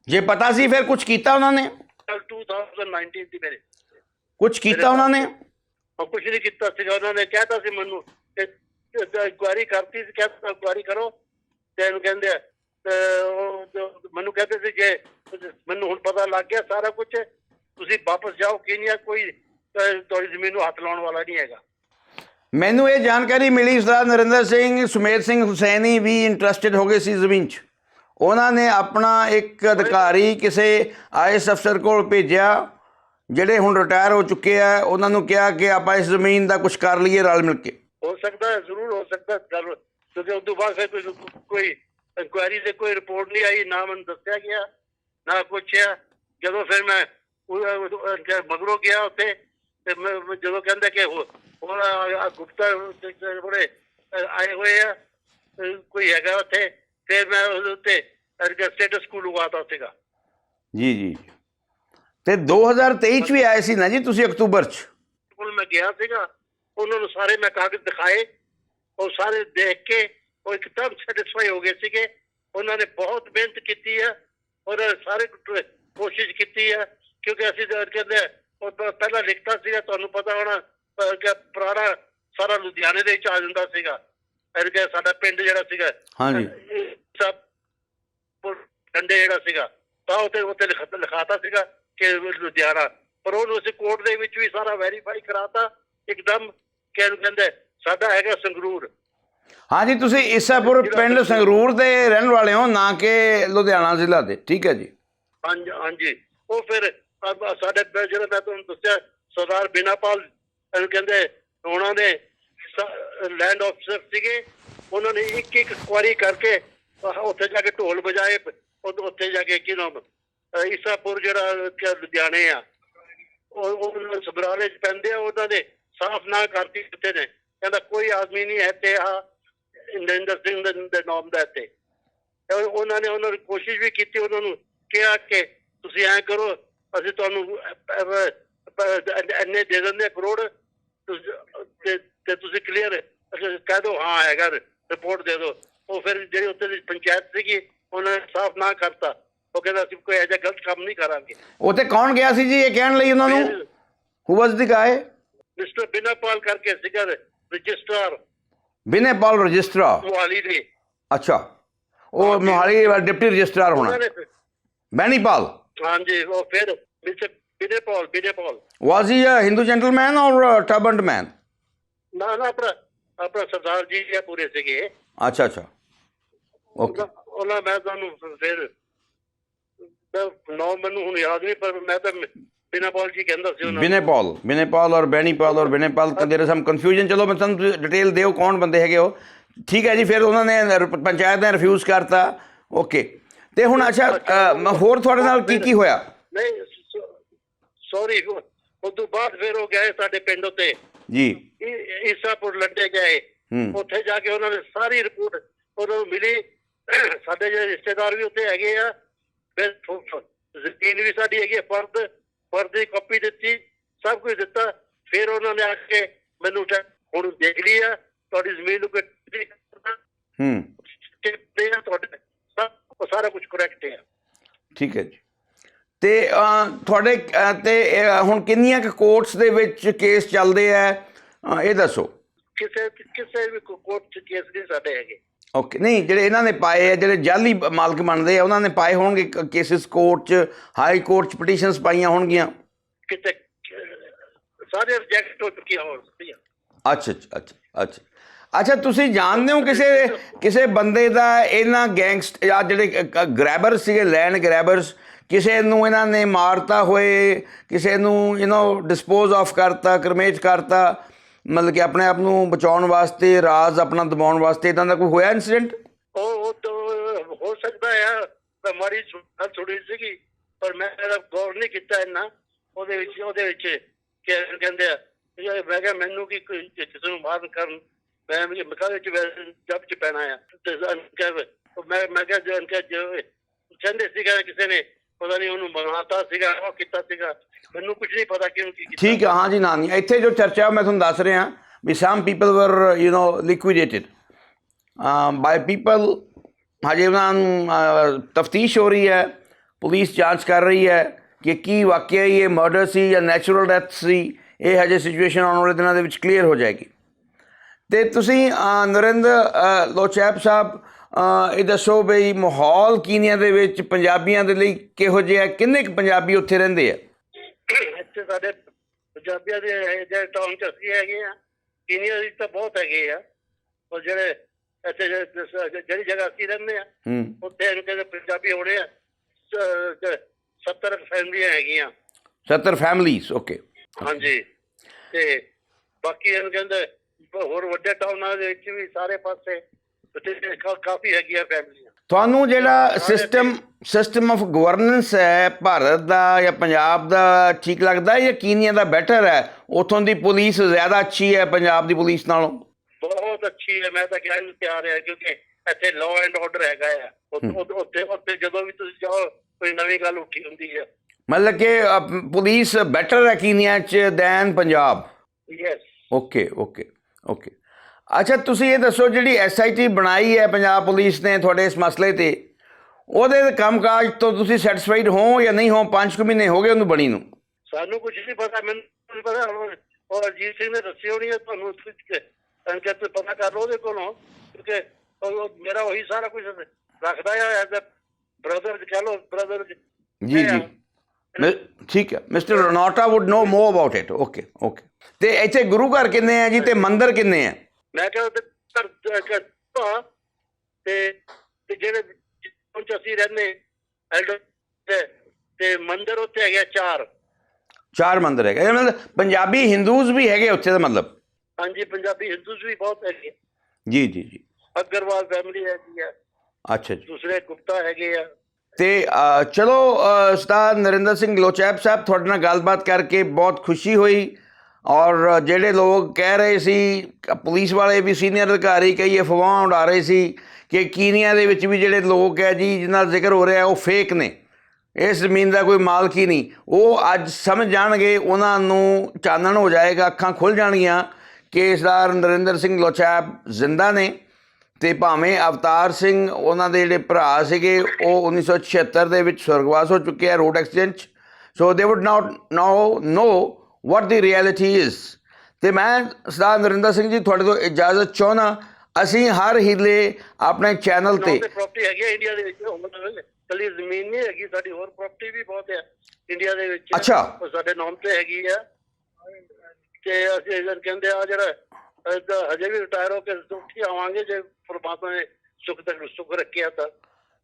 ਜੇ ਪਤਾ ਸੀ ਫਿਰ ਕੁਝ ਕੀਤਾ ਉਹਨਾਂ ਨੇ?
ਸਾਲ 2019 ਦੀ ਮੇਰੇ।
ਕੁਝ ਕੀਤਾ ਉਹਨਾਂ ਨੇ?
ਉਹ ਕੁਝ ਨਹੀਂ ਕੀਤਾ ਸੀਗਾ ਉਹਨਾਂ ਨੇ ਕਹਿਤਾ ਸੀ ਮੈਨੂੰ ਕਿ ਕਰਤੀ ਸੀ ਕਹਿੰਦਾ ਇਨਕੁਆਰੀ ਕਰੋ। ਤੇ ਇਹਨੂੰ ਕਹਿੰਦੇ ਆ, ਮੈਨੂੰ ਕਹਿੰਦੇ ਸੀ ਜੇ ਮੈਨੂੰ ਹੁਣ ਪਤਾ ਲੱਗ ਗਿਆ ਸਾਰਾ ਕੁਝ ਤੁਸੀਂ ਵਾਪਸ ਜਾਓ ਕੀਨੀਆ ਕੋਈ ਤੁਹਾਡੀ ਜ਼ਮੀਨ ਨੂੰ ਹੱਥ ਲਾਉਣ ਵਾਲਾ ਨਹੀਂ ਹੈਗਾ।
ਮੈਨੂੰ ਇਹ ਜਾਣਕਾਰੀ ਮਿਲੀ ਸਰਦਾਰ ਨਰਿੰਦਰ ਸਿੰਘ ਸੁਮੇਧ ਸਿੰਘ ਹੁਸੈਨੀ ਵੀ ਇੰਟਰਸਟਿਡ ਹੋ ਗਏ ਸੀ ਜ਼ਮੀਨ 'ਚ। ਉਹਨਾਂ ਨੇ ਆਪਣਾ ਇੱਕ ਅਧਿਕਾਰੀ ਕਿਸੇ ਆਈਐਸ ਅਫਸਰ ਕੋਲ ਭੇਜਿਆ ਜਿਹੜੇ ਹੁਣ ਰਿਟਾਇਰ ਹੋ ਚੁੱਕੇ ਆ। ਉਹਨਾਂ ਨੂੰ ਕਿਹਾ ਕਿ ਆਪਾਂ ਇਸ ਜ਼ਮੀਨ ਦਾ ਕੁਝ ਕਰ ਲਈਏ ਰਲ ਮਿਲ ਕੇ।
ਸਕਦਾ ਹੈ ਜ਼ਰੂਰ ਹੋ ਸਕਦਾ ਹੈ ਗੱਲ ਕਿਉਂਕਿ ਉਸ ਤੋਂ ਬਾਅਦ ਫਿਰ ਕੋਈ ਕੋਈ ਇਨਕੁਆਇਰੀ ਦੇ ਕੋਈ ਰਿਪੋਰਟ ਨਹੀਂ ਆਈ ਨਾ ਮੈਨੂੰ ਦੱਸਿਆ ਗਿਆ ਨਾ ਪੁੱਛਿਆ। ਜਦੋਂ ਫਿਰ ਮੈਂ ਮਗਰੋਂ ਗਿਆ ਉੱਥੇ ਤੇ ਮੈਂ ਜਦੋਂ ਕਹਿੰਦਾ ਕਿ ਆ ਗੁਪਤਾ ਬੜੇ ਆਏ ਹੋਏ ਆ ਕੋਈ ਹੈਗਾ ਉੱਥੇ ਫਿਰ ਮੈਂ ਉੱਤੇ ਸਟੇਟਸ ਸਕੂਲ ਲਗਾਤਾ ਸੀਗਾ।
ਜੀ ਜੀ। ਤੇ 2023 ਚ ਵੀ ਆਏ ਸੀ ਨਾ ਜੀ ਤੁਸੀਂ ਅਕਤੂਬਰ ਚ?
ਕੋਲ ਮੈਂ ਗਿਆ ਸੀਗਾ। ਉਹਨਾਂ ਨੂੰ ਸਾਰੇ ਮੈਂ ਕਾਗਜ਼ ਦਿਖਾਏ ਉਹ ਸਾਰੇ ਦੇਖ ਕੇ ਉਹ ਇੱਕਦਮ ਸੈਟੀਸਫਾਈ ਹੋ ਗਏ ਸੀਗੇ। ਉਹਨਾਂ ਨੇ ਬਹੁਤ ਮਿਹਨਤ ਕੀਤੀ ਹੈ ਔਰ ਸਾਰੇ ਕੋਸ਼ਿਸ਼ ਕੀਤੀ ਹੈ ਕਿਉਂਕਿ ਅਸੀਂ ਕਹਿੰਦੇ ਉਹ ਪਹਿਲਾਂ ਲਿਖਤਾ ਸੀਗਾ ਤੁਹਾਨੂੰ ਪਤਾ ਹੋਣਾ ਕਿ ਪੁਰਾਣਾ ਸਾਰਾ ਲੁਧਿਆਣੇ ਦੇ ਵਿੱਚ ਆ ਜਾਂਦਾ ਸੀਗਾ। ਕਿ ਸਾਡਾ ਪਿੰਡ ਜਿਹੜਾ ਸੀਗਾ
ਹਾਂਜੀ।
ਸਭ ਕੰਡੇ ਜਿਹੜਾ ਸੀਗਾ ਤਾਂ ਉੱਤੇ ਉੱਤੇ ਲਿਖ- ਲਿਖਾਤਾ ਸੀਗਾ ਕਿ ਲੁਧਿਆਣਾ। ਪਰ ਉਹਨੂੰ ਅਸੀਂ ਕੋਰਟ ਦੇ ਵਿੱਚ ਵੀ ਸਾਰਾ ਵੈਰੀਫਾਈ ਕਰਾਤਾ ਇੱਕਦਮ ਕਿ ਇਹਨੂੰ ਕਹਿੰਦੇ? ਸਾਡਾ ਹੈਗਾ ਸੰਗਰੂਰ।
ਹਾਂਜੀ ਤੁਸੀਂ ਇਸਾਪੁਰ ਪਿੰਡ ਸੰਗਰੂਰ ਦੇ ਰਹਿਣ ਵਾਲੇ ਹੋ ਨਾ ਕਿ ਲੁਧਿਆਣਾ ਜ਼ਿਲ੍ਹਾ ਦੇ ਠੀਕ ਹੈ ਜੀ?
ਹਾਂਜੀ ਹਾਂਜੀ। ਉਹ ਫਿਰ ਸਾਡੇ ਬ- ਜਿਹੜਾ ਮੈਂ ਤੁਹਾਨੂੰ ਦੱਸਿਆ ਸਰਦਾਰ ਬਿਨਾਪਾਲ ਇਹਨੂੰ ਕਹਿੰਦੇ ਉਹਨਾਂ ਨੇ ਲੈਂਡ ਆਫਸਰ ਸੀਗੇ। ਉਹਨਾਂ ਨੇ ਇੱਕ ਇੱਕ ਕੁਆਰੀ ਕਰਕੇ ਅਹ ਉੱਥੇ ਜਾ ਕੇ ਢੋਲ ਵਜਾਏ ਉੱਥੇ ਜਾ ਕੇ ਕੀ ਨਾਮ ਅਹ ਈਸਾਪੁਰ ਜਿਹੜਾ ਕਿ ਲੁਧਿਆਣੇ ਆ। ਉਹ ਉਹ ਸਬਰਾਲੇ ਚ ਪੈਂਦੇ ਆ ਉਹਨਾਂ ਨੇ ਸਾਫ਼ ਨਾ ਕਰਤੀ ਦਿੱਤੇ ਨੇ। ਕਹਿੰਦਾ ਕੋਈ ਆਦਮੀ ਨਹੀਂ ਹੈ ਤੇ ਆ ਨਰਿੰਦਰ ਸਿੰਘ ਦੇ ਦੇ ਨਾਮ ਦਾ ਤੇ ਉਹਨਾਂ ਨੇ ਉਹਨਾਂ ਨੇ ਕੋਸ਼ਿਸ਼ ਵੀ ਕੀਤੀ ਉਹਨਾਂ ਨੂੰ ਕਿਹਾ ਕਿ ਤੁਸੀਂ ਐਂ ਕਰੋ ਅਸੀਂ ਤੁਹਾਨੂੰ ਇੰਨੇ ਦੇ ਦਿੰਦੇ ਕਰੋੜ ਤੇ ਤੁਸੀਂ ਕਲੀਅਰ ਕਹਿ ਦਿਓ ਹਾਂ ਹੈਗਾ ਰਿਪੋਰਟ ਦੇ ਦਿਓ ਉਹ ਫਿਰ ਜਿਹੜੀ ਉੱਥੇ ਦੀ ਪੰਚਾਇਤ ਸੀਗੀ ਉਹਨਾਂ ਨੇ ਸਾਫ਼ ਨਾ ਕਰਤਾ। ਉਹ ਕਹਿੰਦਾ ਅਸੀਂ ਕੋਈ ਐਜਾ ਗਲਤ ਕੰਮ ਨਹੀਂ ਕਰਾਂਗੇ।
ਉੱਥੇ ਕੌਣ ਗਿਆ ਸੀ ਜੀ ਇਹ ਕਹਿਣ ਲਈ ਉਹਨਾਂ ਨੂੰ? ਹੂ ਵਾਸ ਦੀ ਗਾਏ
ਮਿਸਟਰ ਬਿਨਾਪਾਲ ਕਰਕੇ ਸੀਗਾ ਰਜਿਸਟਰਾਰ
ਬਿਨੇਪਾਲ ਰਜਿਸਟਰਾਰ
ਮੁਹਾਲੀ ਦੇ
ਅੱਛਾ ਉਹ ਮੋਹਾਲੀ ਡਿਪਟੀ ਰਜਿਸਟਰਾਰ ਹੋਣਾ
ਉਹਨਾਂ ਨੇ
ਬੈਨੀਪਾਲ
ਹਾਂਜੀ ਉਹ ਫਿਰ mister Binapal Binapal
was he a hindu gentleman or a turbaned man?
ਨਾ ਨਾ ਆਪਣਾ ਆਪਣਾ ਸਰਦਾਰ ਜੀ ਆ ਪੂਰੇ ਸੀਗੇ
ਅੱਛਾ ਅੱਛਾ ਓਕੇ
ਉਹਨਾਂ- ਉਹਨਾਂ ਮੈਂ ਤੁਹਾਨੂੰ ਫਿਰ ਨੌ ਮੈਨੂੰ ਹੁਣ ਯਾਦ ਨਹੀਂ ਪਰ ਮੈਂ ਤਾਂ ਬਿਨਾਪਾਲ ਜੀ ਕਹਿੰਦਾ ਸੀ ਉਹਨਾਂ।
ਬਿਨੇਪਾਲ ਬਿਨੇਪਾਲ ਔਰ ਬੈਨੀਪਾਲ ਔਰ ਬਿਨੇਪਾਲ ਦੇਰ ਸਮ ਕਨਫਿਊਜ਼ਨ ਚਲੋ ਮੈਂ ਤੁਹਾਨੂੰ ਡਿਟੇਲ ਦਿਓ ਕੌਣ ਬੰਦੇ ਹੈਗੇ ਉਹ। ਠੀਕ ਹੈ ਜੀ ਫਿਰ ਉਹਨਾਂ ਨੇ ਪੰਚਾਇਤ ਨੇ ਰਿਫਿਊਜ਼ ਕਰਤਾ। ਓਕੇ ਤੇ ਹੁਣ ਅੱਛਾ ਹੋਰ ਤੁਹਾਡੇ ਨਾਲ ਕੀ ਕੀ ਹੋਇਆ?
ਨਹੀਂ ਸੌਰੀ ਉਸ ਤੋਂ ਬਾਅਦ ਫਿਰ ਉਹ ਗਏ ਸਾਡੇ ਪਿੰਡ ਉੱਤੇ।
ਜੀ।
ਈਸਾਪੁਰ ਲੱਡੇ ਗਏ। ਉੱਥੇ ਜਾ ਕੇ ਉਹਨਾਂ ਨੇ ਸਾਰੀ ਰਿਪੋਰਟ ਉਹਨਾਂ ਨੂੰ ਮਿਲੀ। ਸਾਡੇ ਜਿਹੜੇ ਰਿਸ਼ਤੇਦਾਰ ਵੀ ਉੱਥੇ ਹੈਗੇ ਆ। ਫਿਰ ਜ਼ਮੀਨ ਵੀ ਸਾਡੀ ਹੈਗੀ ਆ, ਫਰਦ। ਫਰਦ ਦੀ ਕਾਪੀ ਦਿੱਤੀ ਸਭ ਕੁਝ ਦਿੱਤਾ ਫਿਰ ਉਹਨਾਂ ਨੇ ਆ ਕੇ ਮੈਨੂੰ ਹੁਣ ਦੇਖ ਲਈ ਆ ਤੁਹਾਡੀ ਜ਼ਮੀਨ ਨੂੰ ਕੋਈ
ਹੂੰ।
ਕਿ ਤੁਹਾਡੇ ਸਭ ਸਾਰਾ ਕੁਝ ਕਰੈਕਟ ਹੈ
ਠੀਕ ਹੈ ਜੀ। ਤੇ ਤੁਹਾਡੇ ਤੇ ਹੁਣ ਕਿੰਨੀਆਂ ਕੁ ਕੋਰਟਸ ਦੇ ਵਿੱਚ ਕੇਸ ਚੱਲਦੇ ਆ? ਇਹ ਦੱਸੋ।
ਕਿਸੇ ਕਿਸੇ ਵੀ ਕੋਰਟ ਚ ਕੇਸ ਨਹੀਂ ਸਾਡੇ ਹੈਗੇ।
ਓਕੇ ਨਹੀਂ ਜਿਹੜੇ ਇਹਨਾਂ ਨੇ ਪਾਏ ਆ ਜਿਹੜੇ ਜਾਲੀ ਮਾਲਕ ਬਣਦੇ ਆ ਉਹਨਾਂ ਨੇ ਪਾਏ ਹੋਣਗੇ ਕੇਸਿਸ ਕੋਰਟ ਚ ਹਾਈ ਕੋਰਟ ਚ ਪਟੀਸ਼ਨਸ ਪਾਈਆਂ ਹੋਣਗੀਆਂ।
ਕਿਤੇ ਸਾਰੇ ਰਿਜੈਕਟ ਹੋ ਚੁੱਕੀਆਂ ਹੋ
ਅੱਛਾ ਅੱਛਾ ਅੱਛਾ ਅੱਛਾ। ਅੱਛਾ ਤੁਸੀਂ ਜਾਣਦੇ ਹੋ ਕਿਸੇ ਕਿਸੇ ਬੰਦੇ ਦਾ ਇਹਨਾਂ ਗੈਂਗਸਟ ਜਾਂ ਜਿਹੜੇ ਗ੍ਰੈਬਰ ਸੀਗੇ ਲੈਂਡ ਗ੍ਰੈਬਰਸ ਕਿਸੇ ਨੂੰ ਇਹਨਾਂ ਨੇ ਮਾਰਤਾ ਹੋਏ ਕਿਸੇ ਨੂੰ ਯੂ نو ਡਿਸਪੋਜ਼ ਆਫ ਕਰਤਾ ਕਰਮੇਜ ਕਰਤਾ ਮਤਲਬ ਕਿ ਆਪਣੇ ਆਪ ਨੂੰ ਬਚਾਉਣ ਵਾਸਤੇ, ਰਾਜ਼ ਆਪਣਾ ਦਬਾਉਣ ਵਾਸਤੇ ਇਦਾਂ ਦਾ ਕੋਈ ਹੋਇਆ ਇਨਸੀਡੈਂਟ
ਉਹ ਉਹ ਤਾਂ ਹੋ ਸਕਦਾ ਹੈ ਤਾਂ ਮਾਰੀ ਸੀਗੀ, ਪਰ ਮੈਂ ਇਹਦਾ ਗੌਰ ਨਹੀਂ ਕੀਤਾ ਇੰਨਾ। ਉਹਦੇ ਵਿੱਚ ਉਹਦੇ ਵਿੱਚ ਕਹਿੰਦੇ ਆ ਮੈਂ ਕਿਹਾ, ਮੈਨੂੰ ਕੀ ਕਿਸੇ ਨੂੰ ਮਾਰਨ ਕਰਨ? ਮੈਂ ਵੀ ਮਕਾਲੇ ਚ ਜੱਬ ਚ ਪੈਣਾ ਆ। ਤੇ ਮੈਂ ਮੈਂ ਕਿਹਾ, ਜੋ ਕਹਿੰਦੇ ਸੀਗਾ ਕਿਸੇ ਨੇ ਪਤਾ ਨਹੀਂ ਉਹਨੂੰ ਬਣਾਤਾ ਸੀਗਾ, ਉਹ ਕੀਤਾ ਸੀਗਾ। ਮੈਨੂੰ ਕੁਝ ਨਹੀਂ ਪਤਾ ਕਿਉਂ ਕੀ ਕੀਤਾ।
ਠੀਕ ਹੈ ਹਾਂ ਜੀ ਨਾਨੀ ਇੱਥੇ ਜੋ ਚਰਚਾ, ਮੈਂ ਤੁਹਾਨੂੰ ਦੱਸ ਰਿਹਾ ਵੀ some people were you know liquidated by people ਹਜੇ ਉਹਨਾਂ ਨੂੰ ਤਫਤੀਸ਼ ਹੋ ਰਹੀ ਹੈ, ਪੁਲਿਸ ਜਾਂਚ ਕਰ ਰਹੀ ਹੈ ਕਿ ਕੀ ਵਾਕਿਆ ਹੀ ਇਹ ਮਰਡਰ ਸੀ ਜਾਂ ਨੈਚੁਰਲ ਡੈਥ ਸੀ, ਇਹ ਹਜੇ ਸਿਚੁਏਸ਼ਨ ਆਉਣ ਵਾਲੇ ਦਿਨਾਂ ਦੇ ਵਿੱਚ ਕਲੀਅਰ ਹੋ ਜਾਏਗੀ। ਤੇ ਤੁਸੀਂ ਨਰਿੰਦਰ ਲੋਚੈਪ ਸਾਹਿਬ ਇਹ ਦੱਸੋ ਬਈ ਮਾਹੌਲ ਕੀਨੀਆ ਦੇ ਵਿੱਚ ਪੰਜਾਬੀਆਂ ਦੇ ਲਈ ਕਿਹੋ ਜਿਹਾ? ਕਿੰਨੇ ਕੁ ਪੰਜਾਬੀ ਉੱਥੇ ਰਹਿੰਦੇ ਆ?
ਇੱਥੇ ਸਾਡੇ ਪੰਜਾਬੀਆਂ ਦੇ ਜਿਹੜੇ ਟਾਊਨ ਚ ਅਸੀਂ ਹੈਗੇ ਆ ਕੀਨੀਆ ਦੀ ਤਾਂ ਬਹੁਤ ਹੈਗੇ ਆ। ਉਹ ਜਿਹੜੇ ਇੱਥੇ ਜਿਹੜੇ- ਜਗ੍ਹਾ ਅਸੀਂ ਰਹਿੰਦੇ ਆ ਉੱਥੇ ਇਹਨੂੰ ਕਹਿੰਦੇ ਪੰਜਾਬੀ ਹੋਣੇ ਆ 70 ਫੈਮਲੀਆਂ ਹੈਗੀਆਂ।
70 ਫੈਮਲੀਜ਼ ਓਕੇ
ਹਾਂਜੀ। ਤੇ ਬਾਕੀ ਇਹਨੂੰ ਕਹਿੰਦੇ ਹੋਰ ਵੱਡੇ ਟਾਊਨਾਂ ਦੇ ਵਿੱਚ ਵੀ ਸਾਰੇ ਪਾਸੇ ਕਾ- ਕਾਫੀ ਹੈਗੀਆਂ ਫੈਮਲੀਆਂ।
ਤੁਹਾਨੂੰ ਜਿਹੜਾ ਸਿਸਟਮ ਸਿਸਟਮ ਆਫ ਗਵਰਨੈਂਸ ਹੈ ਭਾਰਤ ਦਾ ਜਾਂ ਪੰਜਾਬ ਦਾ ਠੀਕ ਲੱਗਦਾ ਹੈ ਜਾਂ ਕੀਨੀਆ ਦਾ ਬੈਟਰ ਹੈ? ਉਥੋਂ ਦੀ ਪੁਲਿਸ ਜ਼ਿਆਦਾ ਅੱਛੀ ਹੈ ਪੰਜਾਬ ਦੀ ਪੁਲਿਸ ਨਾਲੋਂ?
ਬਹੁਤ ਅੱਛੀ ਹੈ ਮੈਂ ਤਾਂ ਕਹਿਣ ਨੂੰ ਤਿਆਰ ਹਾਂ ਕਿਉਂਕਿ ਇੱਥੇ ਲਾਅ ਐਂਡ ਆਰਡਰ ਹੈਗਾ ਆ। ਉੱਥੇ- ਉੱਥੇ ਜਦੋਂ ਵੀ ਤੁਸੀਂ ਜਾਓ ਕੋਈ ਨਵੀਂ ਗੱਲ ਉੱਠੀ ਹੁੰਦੀ ਹੈ
ਮਤਲਬ ਕਿ ਪੁਲਿਸ ਬੈਟਰ ਹੈ ਕੀਨੀਆ ਚ than Punjab?
Yes
okay okay okay ਅੱਛਾ ਤੁਸੀਂ ਇਹ ਦੱਸੋ ਜਿਹੜੀ ਐਸਆਈਟੀ ਬਣਾਈ ਹੈ ਪੰਜਾਬ ਪੁਲਿਸ ਨੇ ਤੁਹਾਡੇ ਇਸ ਮਸਲੇ ਤੇ ਉਹਦੇ ਕੰਮਕਾਜ ਤੋਂ ਤੁਸੀਂ ਸੈਟੀਸਫਾਈਡ ਹੋ ਜਾਂ ਨਹੀਂ ਹੋ? ਪੰਜ ਕੁ ਮਹੀਨੇ ਹੋ ਗਏ ਉਹਨੂੰ ਬਣੀ ਨੂੰ।
ਸਾਨੂੰ ਕੁਝ ਨਹੀਂ ਪਤਾ ਮੈਨੂੰ ਨਹੀਂ ਪਤਾ। ਉਹ- ਅਜੀਤ ਸਿੰਘ ਨੇ ਦੱਸੀ ਹੋਣੀ ਹੈ ਤੁਹਾਨੂੰ ਅੰਕਿਤ ਤੋਂ ਪਤਾ ਕਰ ਲਓ ਉਹਦੇ ਕੋਲੋਂ ਕਿਉਂਕਿ ਉਹ ਮੇਰਾ ਉਹੀ ਸਾਰਾ ਕੁਝ ਰੱਖਦਾ ਆ ਐਜ਼ ਅ ਬ੍ਰਦਰ ਕਹ ਲਓ ਬ੍ਰਦਰ
ਜੀ ਜੀ। ਠੀਕ ਹੈ। Mister Ranauta would know more about it okay okay ਤੇ ਇੱਥੇ ਗੁਰੂ ਘਰ ਕਿੰਨੇ ਆ ਜੀ? ਤੇ ਮੰਦਿਰ ਕਿੰਨੇ ਆ?
ਮੈਂ ਕਿਹਾ ਤੇ ਘਰ- ਘਰ ਤੇ ਤੇ ਜਿਹੜੇ ਹੁਣ ਅਸੀਂ ਰਹਿੰਦੇ ਐਲਡਰ ਤੇ ਤੇ ਮੰਦਿਰ ਉੱਥੇ ਹੈਗੇ ਚਾਰ।
ਚਾਰ ਮੰਦਿਰ ਹੈਗੇ ਇਹ ਮਤਲਬ ਪੰਜਾਬੀ ਹਿੰਦੂਜ਼ ਵੀ ਹੈਗੇ ਉੱਥੇ ਦਾ ਮਤਲਬ?
ਹਾਂਜੀ ਪੰਜਾਬੀ ਹਿੰਦੂਸ ਵੀ ਬਹੁਤ ਹੈਗੇ।
ਜੀ ਜੀ ਜੀ।
ਅਗਰਵਾਲ ਫੈਮਿਲੀ ਹੈਗੀ ਆ।
ਅੱਛਾ ਜੀ।
ਦੂਸਰੇ ਗੁਪਤਾ ਹੈਗੇ ਆ।
ਤੇ ਚਲੋ ਉਸਤਾਦ ਨਰਿੰਦਰ ਸਿੰਘ ਲੋਚੈਪ ਸਾਹਿਬ ਤੁਹਾਡੇ ਨਾਲ ਗੱਲਬਾਤ ਕਰਕੇ ਬਹੁਤ ਖੁਸ਼ੀ ਹੋਈ। ਔਰ ਜਿਹੜੇ ਲੋਕ ਕਹਿ ਰਹੇ ਸੀ ਪੁਲਿਸ ਵਾਲੇ ਵੀ ਸੀਨੀਅਰ ਅਧਿਕਾਰੀ ਕਈ ਅਫਵਾਹਾਂ ਉਡਾ ਰਹੇ ਸੀ ਕਿ ਕੀਨੀਆ ਦੇ ਵਿੱਚ ਵੀ ਜਿਹੜੇ ਲੋਕ ਹੈ ਜੀ, ਜਿਨ੍ਹਾਂ ਦਾ ਜ਼ਿਕਰ ਹੋ ਰਿਹਾ, ਉਹ ਫੇਕ ਨੇ। ਇਸ ਜ਼ਮੀਨ ਦਾ ਕੋਈ ਮਾਲਕ ਹੀ ਨਹੀਂ। ਉਹ ਅੱਜ ਸਮਝ ਜਾਣਗੇ, ਉਹਨਾਂ ਨੂੰ ਚਾਨਣ ਹੋ ਜਾਏਗਾ, ਅੱਖਾਂ ਖੁੱਲ ਜਾਣਗੀਆਂ ਕਿ ਸਰਦਾਰ ਨਰਿੰਦਰ ਸਿੰਘ ਲੋਚਾਪ ਜ਼ਿੰਦਾ ਨੇ ਤੇ ਭਾਵੇਂ ਅਵਤਾਰ ਸਿੰਘ ਉਹਨਾਂ ਦੇ ਜਿਹੜੇ ਭਰਾ ਸੀਗੇ, ਉਹ 1976 ਦੇ ਵਿੱਚ ਸਵਰਗਵਾਸ ਹੋ ਚੁੱਕੇ ਆ road exchange so they would not now know what the reality is ਤੇ ਮੈਂ ਸਰਦਾਰ ਨਰਿੰਦਰ ਸਿੰਘ ਜੀ ਤੁਹਾਡੇ ਤੋਂ ਇਜਾਜ਼ਤ ਚਾਹਣਾ ਅਸੀਂ ਹਰ ਹੀਲੇ ਆਪਣੇ ਚੈਨਲ ਤੇ
ਪ੍ਰਾਪਰਟੀ ਹੈਗੀ ਇੰਡੀਆ ਦੇ ਵਿੱਚ ਹੁਣ ਕੱਲੀ ਜ਼ਮੀਨ ਨਹੀਂ ਹੈਗੀ ਸਾਡੀ ਹੋਰ ਪ੍ਰਾਪਰਟੀ ਵੀ ਬਹੁਤ ਹੈ ਇੰਡੀਆ ਦੇ ਵਿੱਚ।
ਅੱਛਾ।
ਸਾਡੇ ਨਾਮ ਤੇ ਹੈਗੀ ਆ। ਤੇ ਅਸੀਂ ਇਹਨਾਂ ਕਹਿੰਦੇ ਆ ਜਿਹੜਾ ਹਜੇ ਵੀ ਰਿਟਾਇਰ ਹੋ ਕੇ ਸੁਖੀ ਆਵਾਂਗੇ ਜੇ ਪਰਮਾਤਮਾ ਨੇ ਸੁਖ ਤੱਕ ਸੁਖ ਰੱਖਿਆ ਤਾਂ।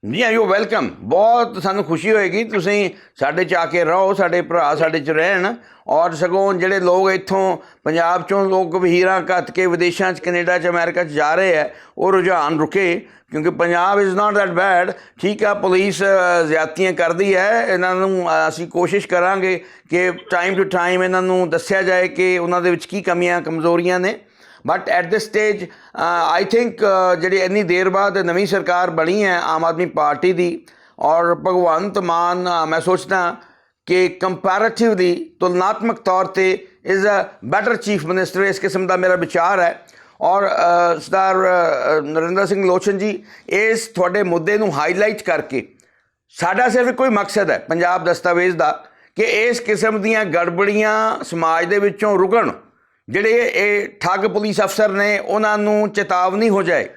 ਜੀ ਆਇਓ ਵੈਲਕਮ ਬਹੁਤ ਸਾਨੂੰ ਖੁਸ਼ੀ ਹੋਏਗੀ ਤੁਸੀਂ ਸਾਡੇ ਚ ਆ ਕੇ ਰਹੋ ਸਾਡੇ ਭਰਾ ਸਾਡੇ ਚ ਰਹਿਣ ਔਰ ਸਗੋਂ ਜਿਹੜੇ ਲੋਕ ਇੱਥੋਂ ਪੰਜਾਬ ਚੋਂ ਲੋਕ ਵਹੀਰਾਂ ਘੱਟ ਕੇ ਵਿਦੇਸ਼ਾਂ ਚ ਕੈਨੇਡਾ ਚ ਅਮਰੀਕਾ ਚ ਜਾ ਰਹੇ ਹੈ ਉਹ ਰੁਝਾਨ ਰੁਕੇ ਕਿਉਂਕਿ Punjab is not that bad ਠੀਕ ਆ ਪੁਲਿਸ ਅ, ਜ਼ਿਆਦਤੀਆਂ ਕਰਦੀ ਹੈ ਇਹਨਾਂ ਨੂੰ ਅਸੀਂ ਕੋਸ਼ਿਸ਼ ਕਰਾਂਗੇ ਕਿ ਟਾਈਮ ਟੂ ਟਾਈਮ ਇਹਨਾਂ ਨੂੰ ਦੱਸਿਆ ਜਾਏ ਕਿ ਉਹਨਾਂ ਦੇ ਵਿੱਚ ਕੀ ਕਮੀਆਂ ਕਮਜ਼ੋਰੀਆਂ ਨੇ। But at this stage I think ਜਿਹੜੀ ਇੰਨੀ ਦੇਰ ਬਾਅਦ ਨਵੀਂ ਸਰਕਾਰ ਬਣੀ ਹੈ ਆਮ ਆਦਮੀ ਪਾਰਟੀ ਦੀ, ਔਰ ਭਗਵੰਤ ਮਾਨ ਮੈਂ ਸੋਚਦਾ ਕਿ ਕੰਪੈਰੀਟਿਵਲੀ ਤੁਲਨਾਤਮਕ ਤੌਰ ਤੇ is a better chief minister ਇਸ ਕਿਸਮ ਦਾ ਮੇਰਾ ਵਿਚਾਰ ਹੈ। ਔਰ ਸਰਦਾਰ ਨਰਿੰਦਰ ਸਿੰਘ ਲੋਚਨ ਜੀ, ਇਸ ਤੁਹਾਡੇ ਮੁੱਦੇ ਨੂੰ ਹਾਈਲਾਈਟ ਕਰਕੇ, ਸਾਡਾ ਸਿਰਫ ਕੋਈ ਮਕਸਦ ਹੈ ਪੰਜਾਬ ਦਸਤਾਵੇਜ਼ ਦਾ, ਕਿ ਇਸ ਕਿਸਮ ਦੀਆਂ ਗੜਬੜੀਆਂ ਸਮਾਜ ਦੇ ਵਿੱਚੋਂ ਰੁਕਣ। ਜਿਹੜੇ ਇਹ ਠੱਗ ਪੁਲਿਸ ਅਫਸਰ ਨੇ, ਉਹਨਾਂ ਨੂੰ ਚੇਤਾਵਨੀ ਹੋ ਜਾਏ।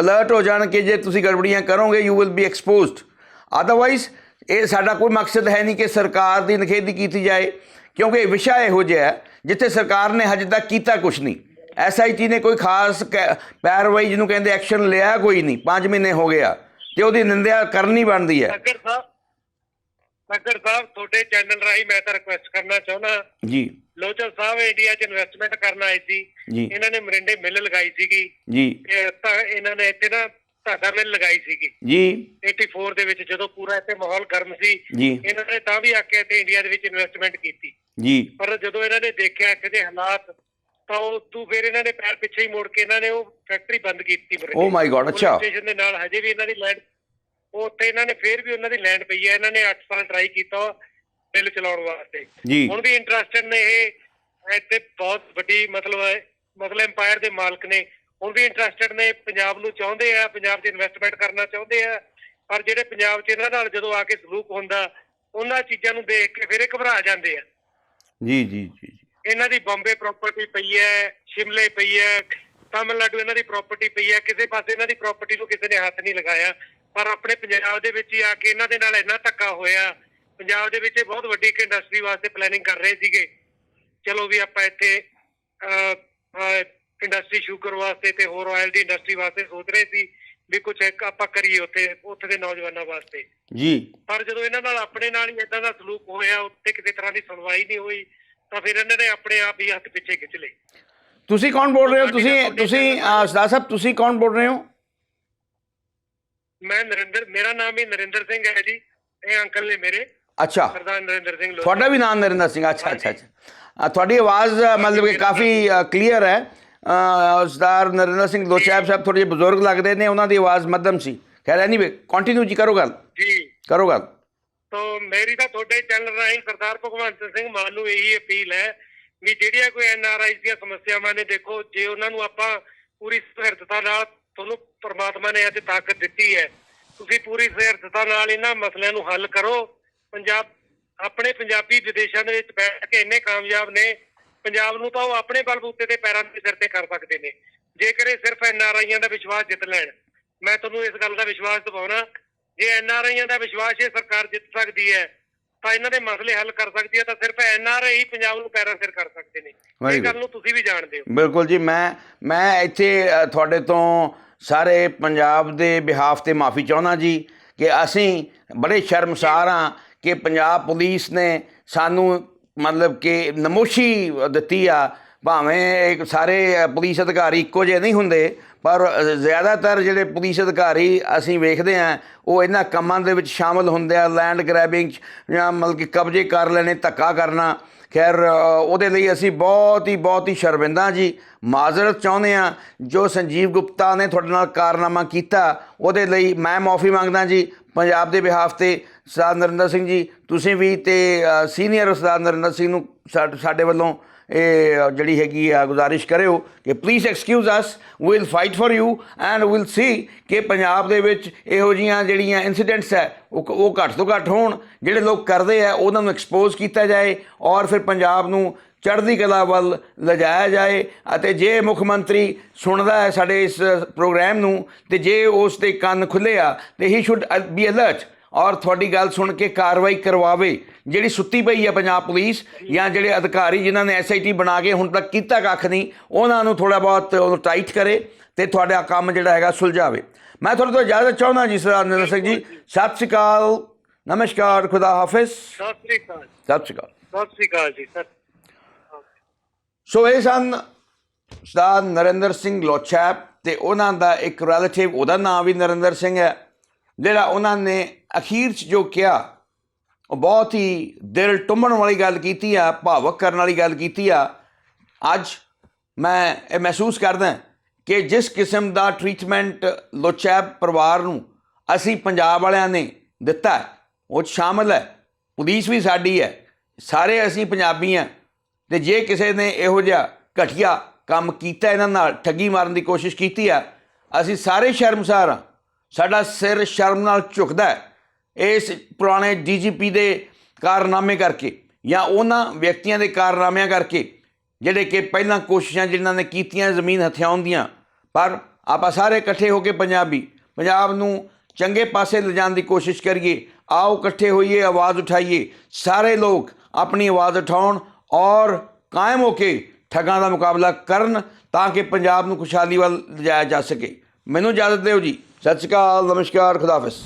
ਅਲਰਟ ਹੋ ਜਾਣ ਕਿ ਜੇ ਤੁਸੀਂ ਗੜਬੜੀਆਂ ਕਰੋਗੇ you will be exposed otherwise ਇਹ ਸਾਡਾ ਕੋਈ ਮਕਸਦ ਹੈ ਨਹੀਂ ਕਿ ਸਰਕਾਰ ਦੀ ਨਖੇਦੀ ਕੀਤੀ ਜਾਏ, ਕਿਉਂਕਿ ਇਹ ਵਿਸ਼ਾ ਇਹੋ ਜਿਹਾ ਜਿੱਥੇ ਸਰਕਾਰ ਨੇ ਹਜੇ ਤੱਕ ਕੀਤਾ ਕੁਝ ਨਹੀਂ। ਐਸਆਈਟੀ ਨੇ ਕੋਈ ਖਾਸ ਕੈ- ਪੈਰਵਾਈ ਜਿਹਨੂੰ ਕਹਿੰਦੇ ਐਕਸ਼ਨ ਲਿਆ ਕੋਈ ਨਹੀਂ 5 ਮਹੀਨੇ ਹੋ ਗਿਆ ਤੇ ਉਹਦੀ ਨਿੰਦਿਆ ਕਰਨੀ ਬਣਦੀ ਹੈ।
ਨਗਰ ਸਾਹਿਬ ਤੁਹਾਡੇ ਚੈਨਲ ਰਾਹੀਂ ਮੈਂ ਤਾਂ ਰਿਕੁਐਸਟ ਕਰਨਾ ਚਾਹੁੰਦਾ
ਜੀ।
ਲੋਚਨ ਸਾਹਿਬ ਇੰਡੀਆ 'ਚ ਇਨਵੈਸਟਮੈਂਟ ਕਰਨ ਆਏ ਸੀ। ਇਹਨਾਂ ਨੇ ਮਰਿੰਡੇ ਮਿਲ ਲਗਾਈ ਸੀਗੀ।
ਜੀ।
ਤਾਂ ਇਹਨਾਂ ਨੇ ਇੱਥੇ ਨਾ ਧਾਗਾ ਮਿਲ ਲਗਾਈ ਸੀਗੀ।
ਜੀ।
84 ਦੇ ਵਿੱਚ ਜਦੋਂ ਪੂਰਾ ਇੱਥੇ ਮਾਹੌਲ ਗਰਮ ਸੀ ਇਹਨਾਂ ਨੇ ਤਾਂ ਵੀ ਆ ਕੇ ਇੱਥੇ ਇੰਡੀਆ ਦੇ ਵਿੱਚ ਇਨਵੈਸਟਮੈਂਟ ਕੀਤੀ।
ਜੀ।
ਪਰ ਜਦੋਂ ਇਹਨਾਂ ਨੇ ਦੇਖਿਆ ਇੱਥੇ ਦੇ ਹਾਲਾਤ ਤਾਂ ਉਹ ਤੂੰ ਫਿਰ ਇਹਨਾਂ ਨੇ ਪੈਰ ਪਿੱਛੇ ਹੀ ਮੋੜ ਕੇ ਇਹਨਾਂ ਨੇ ਉਹ ਫੈਕਟਰੀ ਬੰਦ ਕੀਤੀ ਮਰਿੰਡੇ
ਓ ਮਾਈ ਗॉड ਅੱਛਾ।
ਸਟੇਸ਼ਨ ਦੇ ਨਾਲ ਹਜੇ ਵੀ ਇਹਨਾਂ ਦੀ ਲੈਂਡ ਉੱਥੇ ਇਹਨਾਂ ਨੇ ਫੇਰ ਵੀ ਉਹਨਾਂ ਦੀ ਲੈਂਡ ਪਈ ਹੈ ਇਹਨਾਂ ਨੇ 8 ਸਾਲ ਟਰਾਈ ਕੀਤਾ ਬਿੱਲ ਚਲਾਉਣ ਵਾਸਤੇ। ਹੁਣ ਵੀ ਇੰਟਰਸਟਡ ਨੇ ਇਹ ਇੱਥੇ ਬਹੁਤ ਵੱਡੀ ਮਤਲਬ ਹੈ ਮਤਲਬ ਐਮਪਾਇਰ ਦੇ ਮਾਲਕ ਨੇ। ਹੁਣ ਵੀ ਇੰਟਰਸਟਡ ਨੇ ਪੰਜਾਬ ਨੂੰ ਚਾਹੁੰਦੇ ਆ ਪੰਜਾਬ 'ਚ ਇਨਵੈਸਟਮੈਂਟ ਕਰਨਾ ਚਾਹੁੰਦੇ ਆ ਪਰ ਜਿਹੜੇ ਪੰਜਾਬ 'ਚ ਇਹਨਾਂ ਨਾਲ ਜਦੋਂ ਆ ਕੇ ਸਲੂਕ ਹੁੰਦਾ ਉਹਨਾਂ ਚੀਜ਼ਾਂ ਨੂੰ ਦੇਖ ਕੇ ਫਿਰ ਇਹ ਘਬਰਾ ਜਾਂਦੇ ਆ।
ਜੀ ਜੀ ਜੀ ਜੀ।
ਇਹਨਾਂ ਦੀ ਬੰਬੇ ਪ੍ਰਾਪਰਟੀ ਪਈ ਹੈ ਸ਼ਿਮਲੇ ਪਈ ਹੈ ਤਾਮਿਲਨਾਡੂ ਇਹਨਾਂ ਦੀ ਪ੍ਰਾਪਰਟੀ ਪਈ ਹੈ ਕਿਸੇ ਪਾਸੇ ਇਹਨਾਂ ਦੀ ਪ੍ਰਾਪਰਟੀ ਨੂੰ ਕਿਸੇ ਨੇ ਹੱਥ ਨਹੀਂ ਲਗਾਇਆ। ਪਰ ਆਪਣੇ ਪੰਜਾਬ ਦੇ ਵਿੱਚ ਹੀ ਆ ਕੇ ਇਹਨਾਂ ਦੇ ਨਾਲ ਇੰਨਾ ਧੱਕਾ ਹੋਇਆ। ਪੰਜਾਬ ਦੇ ਵਿੱਚ ਇਹ ਬਹੁਤ ਵੱਡੀ ਇੱਕ ਇੰਡਸਟਰੀ ਵਾਸਤੇ ਪਲੈਨਿੰਗ ਕਰ ਰਹੇ ਸੀਗੇ। ਚਲੋ ਵੀ ਆਪਾਂ ਇੱਥੇ ਇੰਡਸਟਰੀ ਸ਼ੂਗਰ ਵਾਸਤੇ ਤੇ ਹੋਰ ਆਇਲ ਦੀ ਇੰਡਸਟਰੀ ਵਾਸਤੇ ਸੋਚ ਰਹੇ ਸੀ ਵੀ ਕੁਝ ਇੱਕ ਆਪਾਂ ਕਰੀਏ ਉੱਥੇ ਉੱਥੇ ਦੇ ਨੌਜਵਾਨਾਂ ਵਾਸਤੇ।
ਜੀ।
ਪਰ ਜਦੋਂ ਇਹਨਾਂ ਨਾਲ ਆਪਣੇ ਨਾਲ ਹੀ ਇਦਾਂ ਦਾ ਸਲੂਕ ਹੋਇਆ ਉੱਤੇ ਕਿਸੇ ਤਰ੍ਹਾਂ ਦੀ ਸੁਣਵਾਈ ਨਹੀਂ ਹੋਈ ਤਾਂ ਫਿਰ ਇਹਨਾਂ ਨੇ ਆਪਣੇ ਆਪ ਹੀ ਹੱਥ ਪਿੱਛੇ ਖਿੱਚ ਲਏ।
ਤੁਸੀਂ ਕੌਣ ਬੋਲ ਰਹੇ ਹੋ? ਤੁਸੀਂ ਤੁਸੀਂ ਸਰਦਾਰ ਸਾਹਿਬ ਤੁਸੀਂ ਕੌਣ ਬੋਲ ਰਹੇ ਹੋ?
ਮੈਂ ਨਰਿੰਦਰ ਮੇਰਾ ਨਾਮ ਵੀ ਨਰਿੰਦਰ ਸਿੰਘ ਹੈ ਜੀ। ਇਹ ਅੰਕਲ ਨੇ ਮੇਰੇ।
ਅੱਛਾ।
ਸਰਦਾਰ ਨਰਿੰਦਰ ਸਿੰਘ ਲੋਧੀ।
ਤੁਹਾਡਾ ਵੀ ਨਾਮ ਨਰਿੰਦਰ ਸਿੰਘ ਅੱਛਾ ਅੱਛਾ ਅੱਛਾ। ਤੁਹਾਡੀ ਆਵਾਜ਼ ਮਤਲਬ ਕਿ ਕਾਫੀ ਕਲੀਅਰ ਹੈ। ਸਰਦਾਰ ਨਰਿੰਦਰ ਸਿੰਘ ਲੋਚਾਬ ਸਾਹਿਬ ਥੋੜੇ ਜਿਹੇ ਬਜ਼ੁਰਗ ਲੱਗਦੇ ਨੇ ਉਹਨਾਂ ਦੀ ਆਵਾਜ਼ ਮੱਧਮ ਸੀ। ਖੈਰ ਐਨੀਵੇ ਕੰਟੀਨਿਊ ਜੀ ਕਰੋ ਗੱਲ।
ਜੀ।
ਕਰੋ ਗੱਲ।
ਤੋ ਮੇਰੀ ਤਾਂ ਤੁਹਾਡੇ ਚੈਨਲ ਰਾਹੀਂ ਸਰਦਾਰ ਭਗਵੰਤ ਸਿੰਘ ਮਾਨ ਨੂੰ ਇਹੀ ਅਪੀਲ ਹੈ ਵੀ ਜਿਹੜੀਆਂ ਕੋਈ ਐਨ ਆਰ ਆਈ ਦੀਆਂ ਸਮੱਸਿਆਵਾਂ ਨੇ ਦੇਖੋ ਜੇ ਉਹਨਾਂ ਨੂੰ ਆਪਾਂ ਪੂਰੀ ਸਹਿਰਦਤਾ ਨਾਲ ਤੁਹਾਨੂੰ ਪ੍ਰਮਾਤਮਾ ਨੇ ਅੱਜ ਤਾਕਤ ਦਿੱਤੀ ਹੈ। ਤੁਸੀਂ ਪੂਰੀ ਸਹਿਰਦਤਾ ਨਾਲ ਇਹਨਾਂ ਮਸਲਿਆਂ ਨੂੰ ਹੱਲ ਕਰੋ। ਪੰਜਾਬ ਆਪਣੇ ਪੰਜਾਬੀ ਵਿਦੇਸ਼ਾਂ ਦੇ ਵਿੱਚ ਬੈਠ ਕੇ ਇੰਨੇ ਕਾਮਯਾਬ ਨੇ। ਪੰਜਾਬ ਨੂੰ ਤਾਂ ਉਹ ਆਪਣੇ ਬਲਬੂਤੇ ਤੇ ਪੈਰਾਂ ਦੇ ਸਿਰ ਤੇ ਕਰ ਸਕਦੇ ਨੇ। ਜੇਕਰ ਇਹ ਸਿਰਫ ਐਨ ਆਰ ਆਈਆਂ ਦਾ ਵਿਸ਼ਵਾਸ ਜਿੱਤ ਲੈਣ ਮੈਂ ਤੁਹਾਨੂੰ ਇਸ ਗੱਲ ਦਾ ਵਿਸ਼ਵਾਸ ਦਿਵਾਉਣਾ ਜੇ ਐਨ ਆਰ ਆਈਆਂ ਦਾ ਵਿਸ਼ਵਾਸ ਇਹ ਸਰਕਾਰ ਜਿੱਤ ਸਕਦੀ ਹੈ ਤਾਂ ਇਹਨਾਂ ਦੇ ਮਸਲੇ ਹੱਲ ਕਰ ਸਕਦੀ ਹੈ ਤਾਂ ਸਿਰਫ ਐਨ ਆਰ ਆਈ ਪੰਜਾਬ ਨੂੰ ਪੈਰਾਂ ਸਿਰ ਕਰ ਸਕਦੇ ਨੇ। ਇਹ ਗੱਲ. ਨੂੰ ਤੁਸੀਂ ਵੀ ਜਾਣਦੇ ਹੋ।
ਬਿਲਕੁਲ ਜੀ ਮੈਂ ਮੈਂ ਇੱਥੇ ਤੁਹਾਡੇ ਤੋਂ ਸਾਰੇ ਪੰਜਾਬ ਦੇ ਬਿਹਾਫ ਤੇ ਮਾਫੀ ਚਾਹੁੰਦਾ ਜੀ ਕਿ ਅਸੀਂ ਬੜੇ ਸ਼ਰਮਸਾਰ ਹਾਂ ਕਿ ਪੰਜਾਬ ਪੁਲਿਸ ਨੇ ਸਾਨੂੰ ਮਤਲਬ ਕਿ ਨਮੋਸ਼ੀ ਦਿੱਤੀ ਆ। ਭਾਵੇਂ ਇੱਕ ਸਾਰੇ ਅ, ਪੁਲਿਸ ਅਧਿਕਾਰੀ ਇੱਕੋ ਜਿਹੇ ਨਹੀਂ ਹੁੰਦੇ ਪਰ ਜ਼ਿਆਦਾਤਰ ਜਿਹੜੇ ਪੁਲਿਸ ਅਧਿਕਾਰੀ ਅਸੀਂ ਵੇਖਦੇ ਹਾਂ ਉਹ ਇਹਨਾਂ ਕੰਮਾਂ ਦੇ ਵਿੱਚ ਸ਼ਾਮਲ ਹੁੰਦੇ ਆ ਲੈਂਡ ਗ੍ਰੈਬਿੰਗ ਜਾਂ ਮਤਲਬ ਕਿ ਕਬਜ਼ੇ ਕਰ ਲੈਣੇ ਧੱਕਾ ਕਰਨਾ। ਖੈਰ ਉਹਦੇ ਲਈ ਅਸੀਂ ਬਹੁਤ ਹੀ ਬਹੁਤ ਹੀ ਸ਼ਰਮਿੰਦਾ ਜੀ। ਮਾਜ਼ਰਤ ਚਾਹੁੰਦੇ ਆ ਜੋ ਸੰਜੀਵ ਗੁਪਤਾ ਨੇ ਤੁਹਾਡੇ ਨਾਲ ਕਾਰਨਾਮਾ ਕੀਤਾ, ਉਹਦੇ ਲਈ ਮੈਂ ਮਾਫੀ ਮੰਗਦਾ ਜੀ। ਪੰਜਾਬ ਦੇ ਬਿਹਾਫ ਤੇ ਸਰਦਾਰ ਨਰਿੰਦਰ ਸਿੰਘ ਜੀ, ਤੁਸੀਂ ਵੀ ਤੇ ਸੀਨੀਅਰ ਸਰਦਾਰ ਨਰਿੰਦਰ ਸਿੰਘ ਨੂੰ ਸਾਡੇ ਵੱਲੋਂ ਇਹ ਜਿਹੜੀ ਹੈਗੀ ਆ ਗੁਜ਼ਾਰਿਸ਼ ਕਰਿਓ ਕਿ please excuse us we'll fight for you and we'll see ਕਿ ਪੰਜਾਬ ਦੇ ਵਿੱਚ ਇਹੋ ਜੀਆਂ ਜਿਹੜੀਆਂ ਇਨਸੀਡੈਂਟਸ ਹੈ, ਉਹ ਘੱਟ ਤੋਂ ਘੱਟ ਹੋਣ, ਜਿਹੜੇ ਲੋਕ ਕਰਦੇ ਆ, ਉਹਨਾਂ ਨੂੰ ਐਕਸਪੋਜ਼ ਕੀਤਾ ਜਾਏ ਔਰ ਫਿਰ ਪੰਜਾਬ ਨੂੰ ਚੜ੍ਹਦੀ ਕਲਾ ਵੱਲ ਲਿਜਾਇਆ ਜਾਏ ਅਤੇ ਜੇ ਮੁੱਖ ਮੰਤਰੀ ਸੁਣਦਾ ਹੈ ਸਾਡੇ ਇਸ ਪ੍ਰੋਗਰਾਮ ਨੂੰ, ਤੇ ਜੇ ਉਸ ਦੇ ਕੰਨ ਖੁੱਲੇ ਆ, ਤੇ ਹੀ ਸ਼ੁੱਡ ਬੀ ਅਲਰਟ ਔਰ ਤੁਹਾਡੀ ਗੱਲ ਸੁਣ ਕੇ ਕਾਰਵਾਈ ਕਰਵਾਵੇ। ਜਿਹੜੀ ਸੁੱਤੀ ਪਈ ਹੈ ਪੰਜਾਬ ਪੁਲਿਸ ਜਾਂ। ਜਿਹੜੇ ਅਧਿਕਾਰੀ ਜਿਨ੍ਹਾਂ ਨੇ ਐਸਆਈਟੀ ਬਣਾ ਕੇ ਹੁਣ ਤੱਕ ਕੀਤਾ ਕੱਖ ਨਹੀਂ ਉਹਨਾਂ ਨੂੰ ਥੋੜਾ ਬਹੁਤ ਉਹਨੂੰ ਟਾਈਟ ਕਰੇ ਤੇ ਤੁਹਾਡਾ ਕੰਮ ਜਿਹੜਾ ਹੈਗਾ ਸੁਲਝਾਵੇ। ਮੈਂ ਤੁਹਾਡੇ ਤੋਂ ਇਜਾਜ਼ਤ ਚਾਹੁੰਦਾ ਜੀ ਸਰਦਾਰ ਨਰਿੰਦਰ ਸਿੰਘ ਜੀ। ਸਤਿ ਸ਼੍ਰੀ ਅਕਾਲ। ਨਮਸਕਾਰ ਖੁਦਾ ਹਾਫਿਜ਼।
ਸਤਿ ਸ੍ਰੀ ਅਕਾਲ
ਸਤਿ ਸ਼੍ਰੀ ਅਕਾਲ।
ਸਤਿ ਸ੍ਰੀ ਅਕਾਲ ਜੀ ਸਰ
ਸੋ ਇਹ ਸਨ ਸਰਦਾਰ ਨਰਿੰਦਰ ਸਿੰਘ ਲੋਚੈਪ ਤੇ ਉਹਨਾਂ ਦਾ ਇੱਕ ਰਿਲੇਟਿਵ ਉਹਦਾ ਨਾਮ ਵੀ ਨਰਿੰਦਰ ਸਿੰਘ ਹੈ ਜਿਹੜਾ ਉਹਨਾਂ ਨੇ ਅਖੀਰ 'ਚ ਜੋ ਕਿਹਾ ਉਹ ਬਹੁਤ ਹੀ ਦਿਲ ਟੁੰਬਣ ਵਾਲੀ ਗੱਲ ਕੀਤੀ ਆ, ਭਾਵਕ ਕਰਨ ਵਾਲੀ ਗੱਲ ਕੀਤੀ ਆ। ਅੱਜ ਮੈਂ ਇਹ ਮਹਿਸੂਸ ਕਰਦਾ ਕਿ ਜਿਸ ਕਿਸਮ ਦਾ ਟ੍ਰੀਟਮੈਂਟ ਲੋਚੈਪ ਪਰਿਵਾਰ ਨੂੰ ਅਸੀਂ ਪੰਜਾਬ ਵਾਲਿਆਂ ਨੇ ਦਿੱਤਾ ਉਹ 'ਚ ਸ਼ਾਮਲ ਹੈ, ਪੁਲਿਸ ਵੀ ਸਾਡੀ ਹੈ, ਸਾਰੇ ਅਸੀਂ ਪੰਜਾਬੀ ਹਾਂ ਤੇ ਜੇ ਕਿਸੇ ਨੇ ਇਹੋ ਜਿਹਾ ਘਟੀਆ ਕੰਮ ਕੀਤਾ ਇਹਨਾਂ ਨਾਲ, ਠੱਗੀ ਮਾਰਨ ਦੀ ਕੋਸ਼ਿਸ਼ ਕੀਤੀ ਆ, ਅਸੀਂ ਸਾਰੇ ਸ਼ਰਮਸਾਰ ਹਾਂ। ਸਾਡਾ ਸਿਰ ਸ਼ਰਮ ਨਾਲ ਝੁਕਦਾ ਹੈ। ਇਸ ਪੁਰਾਣੇ ਡੀਜੀਪੀ ਦੇ ਕਾਰਨਾਮੇ ਕਰਕੇ ਜਾਂ ਉਹਨਾਂ ਵਿਅਕਤੀਆਂ ਦੇ ਕਾਰਨਾਮਿਆਂ ਕਰਕੇ, ਜਿਹੜੇ ਕਿ ਪਹਿਲਾਂ ਕੋਸ਼ਿਸ਼ਾਂ ਜਿਨ੍ਹਾਂ ਨੇ ਕੀਤੀਆਂ ਜ਼ਮੀਨ ਹਥਿਆਉਣ ਦੀਆਂ, ਪਰ ਆਪਾਂ ਸਾਰੇ ਇਕੱਠੇ ਹੋ ਕੇ ਪੰਜਾਬੀ, ਪੰਜਾਬ ਨੂੰ ਚੰਗੇ ਪਾਸੇ ਲਿਜਾਣ ਦੀ ਕੋਸ਼ਿਸ਼ ਕਰੀਏ, ਆਓ ਇਕੱਠੇ ਹੋਈਏ, ਆਵਾਜ਼ ਉਠਾਈਏ, ਸਾਰੇ ਲੋਕ ਆਪਣੀ ਆਵਾਜ਼ ਉਠਾਉਣ ਔਰ ਕਾਇਮ ਹੋ ਕੇ ਠੱਗਾਂ ਦਾ ਮੁਕਾਬਲਾ ਕਰਨ ਤਾਂ ਕਿ ਪੰਜਾਬ ਨੂੰ ਖੁਸ਼ਹਾਲੀ ਵੱਲ ਲਿਜਾਇਆ ਜਾ ਸਕੇ। ਮੈਨੂੰ ਇਜਾਜ਼ਤ ਦਿਓ ਜੀ। ਸਤਿ ਸ਼੍ਰੀ ਅਕਾਲ, ਨਮਸਕਾਰ ਖੁਦਾਫਿਜ਼